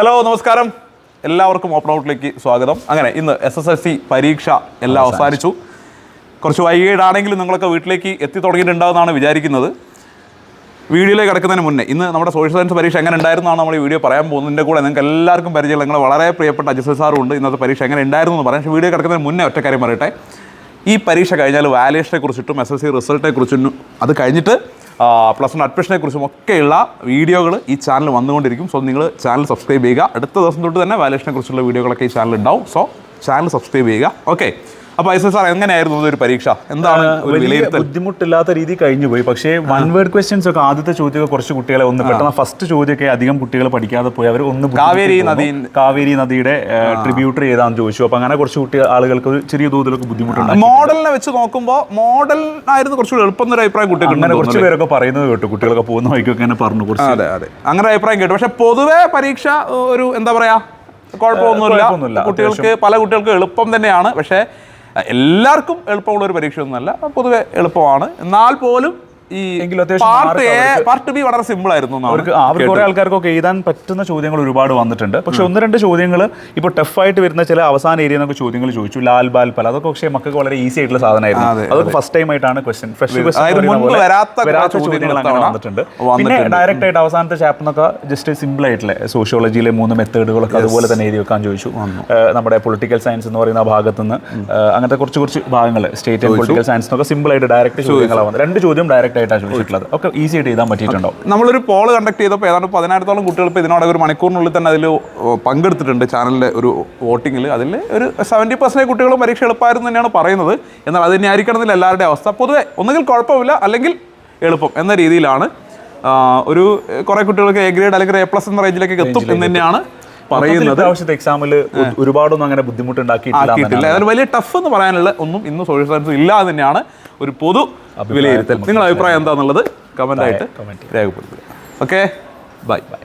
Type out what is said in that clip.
Hello നമസ്കാരം. എല്ലാവർക്കും open ഔട്ടിലേക്ക് സ്വാഗതം. അങ്ങനെ ഇന്ന് എസ് എസ് എൽ സി പരീക്ഷ എല്ലാം അവസാനിച്ചു. കുറച്ച് വൈകിട്ടാണെങ്കിലും നിങ്ങളൊക്കെ വീട്ടിലേക്ക് എത്തി തുടങ്ങിയിട്ടുണ്ടാവുമെന്നാണ് വിചാരിക്കുന്നത്. വീഡിയോയിലേക്ക് കിടക്കുന്നതിന് മുന്നേ ഇന്ന് നമ്മുടെ സോഷ്യൽ സയൻസ് പരീക്ഷ എങ്ങനെ ഉണ്ടായിരുന്നാണ് നമ്മൾ ഈ വീഡിയോ പറയാൻ പോകുന്നതിന്റെ കൂടെ നിങ്ങൾക്ക് എല്ലാവർക്കും പരിചയമുള്ള നിങ്ങളെ വളരെ പ്രിയപ്പെട്ട അജിസ് സാറും ഉണ്ട്. ഇന്നത്തെ പരീക്ഷ എങ്ങനെ ഉണ്ടായിരുന്നു എന്ന് പറയാം. പക്ഷേ വീഡിയോ കിടക്കുന്നതിന് മുന്നേ ഒറ്റ കാര്യം പറയട്ടെ. ഈ പരീക്ഷ കഴിഞ്ഞാൽ വാല്യുവേഷനെ കുറിച്ചിട്ടും എസ് എസ് സി റിസൾട്ടിനെ കുറിച്ചും അത് കഴിഞ്ഞിട്ട് പ്ലസ് വൺ അഡ്മിഷനെ കുറിച്ചും ഒക്കെയുള്ള വീഡിയോകൾ ഈ ചാനൽ വന്നുകൊണ്ടിരിക്കും. സോ നിങ്ങൾ ചാനൽ സബ്സ്ക്രൈബ് ചെയ്യുക. അടുത്ത ദിവസം തൊട്ട് തന്നെ വാല്യുവേഷനെ കുറിച്ചുള്ള വീഡിയോകളൊക്കെ ഈ ചാനൽ ഉണ്ടാവും. സോ ചാനൽ സബ്സ്ക്രൈബ് ചെയ്യുക. ഓക്കെ അപ്പോൾ ഐസ് സാർ എങ്ങനെയായിരുന്നു ഒരു പരീക്ഷ? എന്താണ് ബുദ്ധിമുട്ടില്ലാത്ത രീതി കഴിഞ്ഞു പോയി. പക്ഷേ വൺ വേർഡ് ക്വസ്റ്റ്യൻസ് ഒക്കെ ആദ്യത്തെ ചോദ്യമൊക്കെ കുറച്ച് കുട്ടികളെ ഒന്ന് പെട്ടെന്ന് ഫസ്റ്റ് ചോദ്യമൊക്കെ അധികം കുട്ടികൾ പഠിക്കാതെ പോയി. അവർ ഒന്ന് കാവേരി നദി കാവേരി നദിയുടെ ട്രിബ്യൂട്ടർ ചെയ്താന്ന് ചോദിച്ചു. അപ്പൊ അങ്ങനെ കുറച്ച് കുട്ടികൾ ആളുകൾക്ക് ഒരു ചെറിയ തോതിലൊക്കെ ബുദ്ധിമുട്ടുണ്ട് മോഡലിനെ വെച്ച് നോക്കുമ്പോൾ മോഡൽ ആയിരുന്നു കുറച്ചുകൂടി എളുപ്പം എന്നൊരു അഭിപ്രായം കുട്ടികൾ അങ്ങനെ കുറച്ച് പേരൊക്കെ പറയുന്നത് കേട്ടു. കുട്ടികളൊക്കെ പോകുന്ന വഴിക്കൊക്കെ അങ്ങനെ പറഞ്ഞു കുറച്ച്. അതെ അതെ. അങ്ങനെ അഭിപ്രായം കേട്ടു. പക്ഷെ പൊതുവേ പരീക്ഷ ഒരു എന്താ പറയാ കുഴപ്പമൊന്നുമില്ല. കുട്ടികൾക്ക് പല കുട്ടികൾക്ക് എളുപ്പം തന്നെയാണ്. പക്ഷേ എല്ലാവർക്കും എളുപ്പമുള്ള ഒരു പരീക്ഷയൊന്നുമല്ല പൊതുവെ എളുപ്പമാണ്. എന്നാൽ പോലും ഈ പാർട്ട് എ പാർട്ട് ബി വളരെ സിമ്പിൾ ആയിരുന്നു അവർക്ക് അവർക്ക് കുറെ ആൾക്കാർക്കൊക്കെ എഴുതാൻ പറ്റുന്ന ചോദ്യങ്ങൾ ഒരുപാട് വന്നിട്ടുണ്ട്. പക്ഷെ ഒന്ന് രണ്ട് ചോദ്യങ്ങൾ ഇപ്പോൾ ടഫായിട്ട് വരുന്ന ചില അവസാന ഏരിയ എന്നൊക്കെ ചോദ്യങ്ങൾ ചോദിച്ചു. ലാൽ ബാൽ പല. അതൊക്കെ പക്ഷേ മക്കൾക്ക് വളരെ ഈസി ആയിട്ടുള്ള സാധനമായിരുന്നു. അതെ, അതൊക്കെ ഫസ്റ്റ് ടൈം ആയിട്ടാണ് ക്വസ്റ്റ്യൻ ഫ്രഷ് വരാത്ത ചോദ്യങ്ങൾ അങ്ങനെ വന്നിട്ടുണ്ട്. പിന്നെ ഡയറക്റ്റ് ആയിട്ട് അവസാനത്തെ ചാപ്റ്ററിനൊക്കെ ജസ്റ്റ് സിമ്പിൾ ആയിട്ടുള്ള സോഷ്യോളജിയിലെ മൂന്ന് മെത്തേഡുകളൊക്കെ അതുപോലെ തന്നെ എഴുതി വെക്കാൻ ചോദിച്ചു. നമ്മുടെ പൊളിറ്റിക്കൽ സയൻസ് എന്ന് പറയുന്ന ഭാഗത്ത് നിന്ന് അങ്ങനത്തെ കുറച്ച് കുറച്ച് ഭാഗങ്ങൾ സ്റ്റേറ്റ് പൊളിറ്റിക്കൽ സയൻസ് എന്നൊക്കെ സിമ്പിൾ ആയിട്ട് ഡയറക്റ്റ് ചോദ്യങ്ങളാണ് രണ്ട് ചോദ്യം ഡയറക്റ്റ് ആയിട്ടാണ് ചോദിച്ചിട്ടുള്ളത് ഒക്കെ ഈസി ആയിട്ട് ചെയ്താൽ പറ്റിയിട്ടുണ്ടോ നമ്മളൊരു പോൾ കണ്ടക്ട് ചെയ്തപ്പോൾ ഏതാണ്ട് പതിനായിരത്തോളം കുട്ടികൾ ഇപ്പോൾ ഇതിനോടൊക്കെ ഒരു മണിക്കൂറിനുള്ളിൽ തന്നെ അതിൽ പങ്കെടുത്തിട്ടുണ്ട്. ചാനലിന്റെ ഒരു വോട്ടിങ്ങിൽ അതിൽ ഒരു സെവന്റി പെർസെന്റ് കുട്ടികളും പരീക്ഷ എളുപ്പമായിരുന്നു തന്നെയാണ് പറയുന്നത്. എന്നാൽ അത് തന്നെ ആയിരിക്കണമെന്നില്ല എല്ലാവരുടെയും അവസ്ഥ. പൊതുവെ ഒന്നുകിൽ കുഴപ്പമില്ല അല്ലെങ്കിൽ എളുപ്പം എന്ന രീതിയിലാണ്. ഒരു കുറേ കുട്ടികൾക്ക് എ ഗ്രേഡ് അല്ലെങ്കിൽ എ പ്ലസ് എന്ന റേഞ്ചിലേക്ക് എത്തും എന്ന് തന്നെയാണ് പറയുന്നത്. ആവശ്യത്തെ എക്സാമിൽ ഒരുപാടൊന്നും അങ്ങനെ ബുദ്ധിമുട്ടുണ്ടാക്കിയിട്ടില്ല വലിയ ടഫ് എന്ന് പറയാനുള്ള ഒന്നും ഇന്ന് സോഷ്യൽ സയൻസ് ഇല്ല തന്നെയാണ് ഒരു പൊതു വിലയിരുത്തൽ. നിങ്ങളുടെ അഭിപ്രായം എന്താണെന്നുള്ളത് കമന്റായിട്ട് രേഖപ്പെടുത്തുക. Okay bye bye